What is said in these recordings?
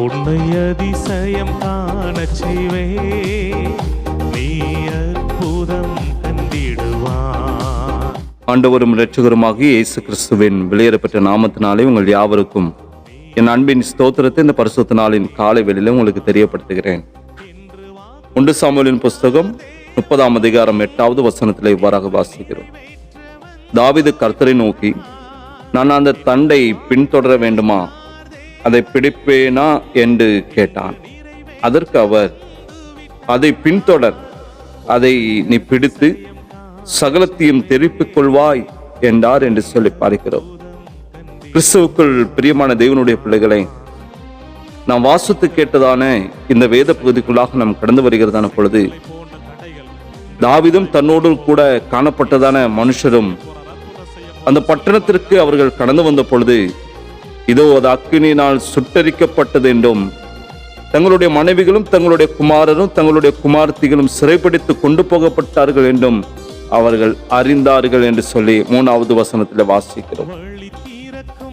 உன்னை அதிசயம் காண செய்வே. நீ அற்புதம் ஆண்டவரும் இரட்சகருமாகிய இயேசு கிறிஸ்துவின் வெளியேறப்பட்ட நாமத்தினாலே உங்கள் யாவருக்கும் என் அன்பின் ஸ்தோத்திரத்தை இந்த பரிசுத்த நாளின் காலை வெளியில் உங்களுக்கு தெரியப்படுத்துகிறேன். உண்டு சாமுவலின் புஸ்தகம் முப்பதாம் அதிகாரம் எட்டாவது வசனத்தில் இவ்வாறாக வாசிக்கிறோம். தாவிது கர்த்தரை நோக்கி நான் அந்த தண்டை பின்தொடர வேண்டுமா? அதை பிடிப்பேனா என்று கேட்டான். அதற்கு அவர் அதை பின்தொடர். அதை நீ பிடித்து சகலத்தையும் தெரிவித்துக் கொள்வாய் என்றார் என்று சொல்லி பார்க்கிறோம். கிறிஸ்துவுக்குள் பிரியமான தேவனுடைய பிள்ளைகளை நாம் வாசத்து கேட்டதான இந்த வேத பகுதிக்குள்ளாக நாம் கடந்து வருகிறதான பொழுது தாவிதம் தன்னோடு கூட காணப்பட்டதான மனுஷரும் அந்த பட்டணத்திற்கு அவர்கள் கடந்து வந்த பொழுது இதோ அது அக்கினியினால் சுட்டரிக்கப்பட்டது என்றும் தங்களுடைய மனைவிகளும் தங்களுடைய குமாரரும் தங்களுடைய குமார்த்திகளும் சிறைப்பிடித்து கொண்டு போகப்பட்டார்கள் என்றும் அவர்கள் அறிந்தார்கள் என்று சொல்லி மூணாவது வசனத்தில் வாசிக்கிறோம்.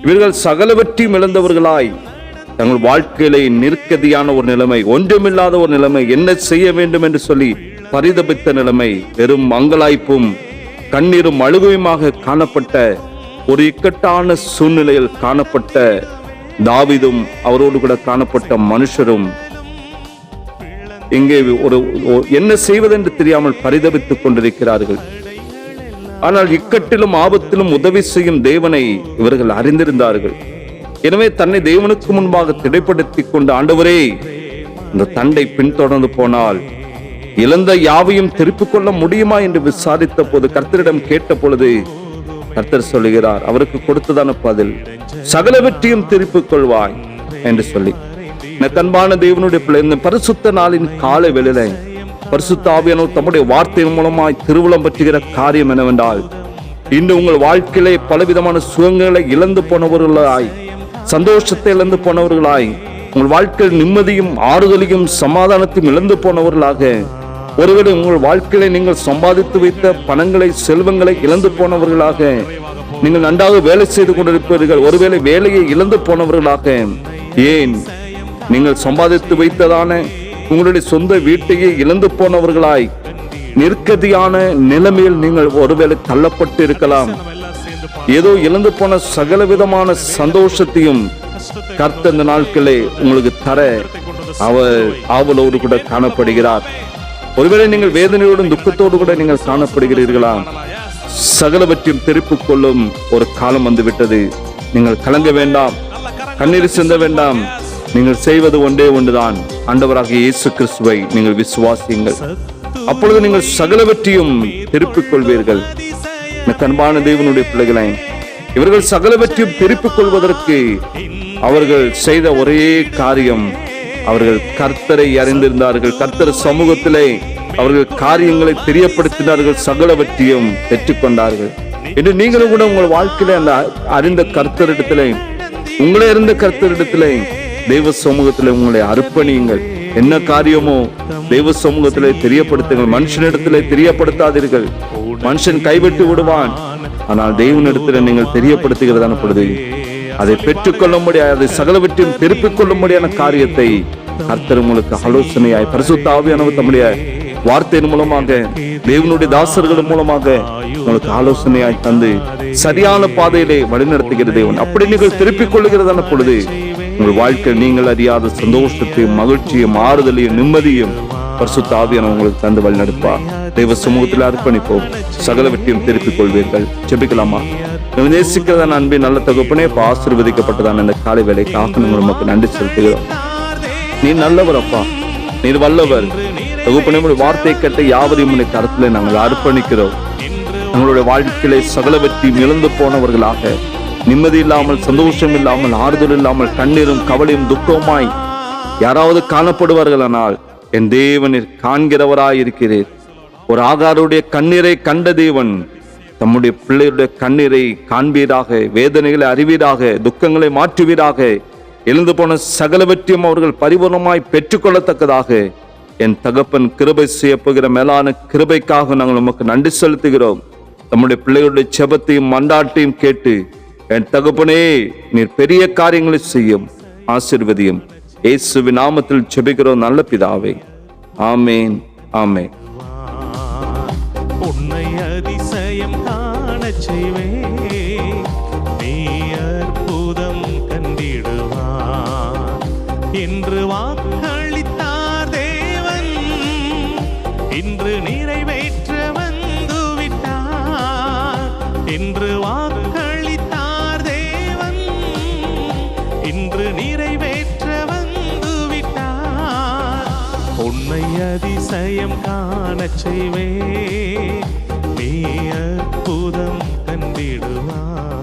இவர்கள் சகலவற்றையும் இழந்தவர்களாய் தங்கள் வாழ்க்கையிலே நிற்கதியான ஒரு நிலைமை ஒன்றுமில்லாத ஒரு நிலைமை என்ன செய்ய வேண்டும் என்று சொல்லி பரிதபித்த நிலைமை வெறும் மங்களாய்ப்பும் கண்ணீரும் அழுகையுமாக காணப்பட்ட ஒரு இக்கட்டான சூழ்நிலையில் காணப்பட்ட தாவிதும் அவரோடு கூட காணப்பட்ட மனுஷரும் இங்கே ஒரு என்ன செய்வதென்று தெரியாமல் பரிதவித்துக் கொண்டிருக்கிறார்கள். ஆனால் இக்கட்டிலும் ஆபத்திலும் உதவி செய்யும் தேவனை இவர்கள் அறிந்திருந்தார்கள். எனவே தன்னை தேவனுக்கு முன்பாக திடைப்படுத்திக் கொண்ட ஆண்டவரே இந்த தண்டை பின்தொடர்ந்து போனால் இழந்த யாவையும் திருப்பிக் கொள்ள முடியுமா என்று விசாரித்த போது கர்த்தரிடம் கேட்ட பொழுது கர்த்தர் சொல்லுகிறார். அவருக்கு கொடுத்ததான பதில் சகலவற்றையும் திருப்பிக் கொள்வாய் என்று சொல்லி. எனக்கு தேவனுடைய பிள்ளை இந்த பரிசுத்த நாளின் காலை வெளியில பரிசுத்த தம்முடைய வார்த்தையின் மூலமாய் திருவுளம் பற்றுகிற காரியம் என்னவென்றால் இன்று உங்கள் வாழ்க்கையிலே பலவிதமான சுகங்களை இழந்து போனவர்களாய் சந்தோஷத்தை இழந்து போனவர்களாய் உங்கள் வாழ்க்கையில் நிம்மதியும் ஆறுதலையும் சமாதானத்தையும் இழந்து போனவர்களாக ஒருவேளை உங்கள் வாழ்க்கையில நீங்கள் சம்பாதித்து வைத்த பணங்களை செல்வங்களை இழந்து போனவர்களாக நீங்கள் நன்றாக வேலை செய்து கொண்டிருப்பீர்கள். ஒருவேளை வேலையை இழந்து போனவர்களாக ஏன் நீங்கள் சம்பாதித்து வைத்ததான உங்களுடைய சொந்த வீட்டையே இழந்து போனவர்களாய் நிற்கதியான நிலைமையில் நீங்கள் ஒருவேளை தள்ளப்பட்டு இருக்கலாம் ஏதோ இழந்து போன சகல விதமான சந்தோஷத்தையும் கர்த்த இந்த நாட்களே உங்களுக்கு தர அவர் ஆவலோடு கூட காணப்படுகிறார். ஒருவேளை நீங்கள் வேதனையோடும் துக்கத்தோடு கூட நீங்கள் காணப்படுகிறீர்களா? சகலவற்றையும் திருப்பிக் கொள்ளும் ஒரு காலம் வந்துவிட்டது. நீங்கள் கலங்க வேண்டாம் கண்ணீர் சிந்த வேண்டாம். நீங்கள் செய்வது ஒன்றே ஒன்றுதான். ஆண்டவராகிய இயேசு கிறிஸ்துவை நீங்கள் விசுவாசியுங்கள். அப்பொழுது நீங்கள் சகலவற்றையும் திருப்பிக் கொள்வீர்கள் கண்பான தேவனுடைய பிள்ளைகளை இவர்கள் சகலவற்றையும் திருப்பிக் கொள்வதற்கு அவர்கள் செய்த ஒரே காரியம் அவர்கள் கர்த்தரை அறிந்திருந்தார்கள். கர்த்தர் சமூகத்திலே அவர்கள் காரியங்களை தெரியப்படுத்தினார்கள். சகலவற்றையும் பெற்றுக்கொண்டார்கள். என்று நீங்களும் கூட உங்கள் வாழ்க்கையில அந்த அறிந்த கர்த்தரிடத்திலே உங்களை இருந்த கர்த்தரிடத்திலே தெய்வ சமூகத்திலே உங்களை அர்ப்பணியுங்கள். என்ன காரியமோ தெய்வ சமூகத்திலே தெரியப்படுத்துங்கள். மனுஷனிடத்திலே தெரியப்படுத்தாதீர்கள். மனுஷன் கைவிட்டு விடுவான். ஆனால் தெய்வனிடத்தில் நீங்கள் தெரியப்படுத்துகிறதான பொழுது அதை பெற்றுக்கொள்ள முடியாது அதை சகலவற்றையும் திருப்பிக் கொள்ள முடியாத காரியத்தை கர்த்தர் உங்களுக்கு ஆலோசனையாய் பரிசுத்த ஆவியானவர் தம்முடைய வார்த்தையின் மூலமாக தேவனுடைய தாசர்கள் மூலமாக உங்களுக்கு ஆலோசனையாய் தந்து சரியான பாதையிலே வழிநடத்துகிற தேவன். அப்படி நீங்கள் திருப்பிக் கொள்ளுகிறதான பொழுது உங்கள் வாழ்க்கை நீங்கள் அறியாத சந்தோஷத்தையும் மகிழ்ச்சியும் ஆறுதலையும் நிம்மதியும் பரிசுத்த ஆவியானவர் உங்களுக்கு தந்து வழி நடப்பா. தெய்வ சமூகத்தில் அர்ப்பணிப்போம். சகல வெற்றியும் திருப்பிக் கொள்வீர்கள். ஜெபிக்கலாமா? நேசிக்கிறதான அன்பின் நல்ல தகுப்பனே இப்போ ஆசீர்வதிக்கப்பட்டதான இந்த காலை வேலைக்காக காக்கணும் நமக்கு நன்றி செலுத்துகிறோம். நீ நல்லவர் அப்பா. நீர் வல்லவர். தகுப்பனே வார்த்தை கேட்ட யாவரையும் உன்னை கருத்துல நாங்கள் அர்ப்பணிக்கிறோம். எங்களுடைய வாழ்க்கையிலே சகலவற்றையும் இழந்து போனவர்களாக நிம்மதி இல்லாமல் சந்தோஷம் இல்லாமல் ஆறுதல் இல்லாமல் கண்ணீரும் கவலையும் துக்கமாய் யாராவது காணப்படுவார்களானால் என் தேவனில் காண்கிறவராயிருக்கிறீர். ஒரு ஆகாருடைய கண்ணீரை கண்ட தேவன் தம்முடைய பிள்ளையுடைய கண்ணீரை காண்பீராக வேதனைகளை அறிவீராக துக்கங்களை மாற்றுவீராக எழுந்து போன சகலவற்றையும் அவர்கள் பரிபூர்ணமாய் பெற்றுக்கொள்ளத்தக்கதாக என் தகப்பன் கிருபை செய்யப்போகிற மேலான கிருபைக்காக நாங்கள் உமக்கு நன்றி செலுத்துகிறோம். நம்முடைய பிள்ளைகளுடைய செபத்தையும் மண்டாட்டையும் கேட்டு என் தகப்பனே நீர் பெரிய காரியங்களை செய்யும் ஆசிர்வதியும். இயேசுவின் நாமத்தில் செபிக்கிறோம் நல்ல பிதாவே. ஆமேன் ஆமேன். உன்னை அதிசயம் காணச் செய்வே. நீ அற்புதம் கண்டிடுவார். என்று வாக்களித்தார் தேவன். இன்று நிறைவேற்ற வந்து விட்டார் என்று வா உன்னை அதிசயம் காண செய்வே நீ அற்புதம் கண்டிடுவான்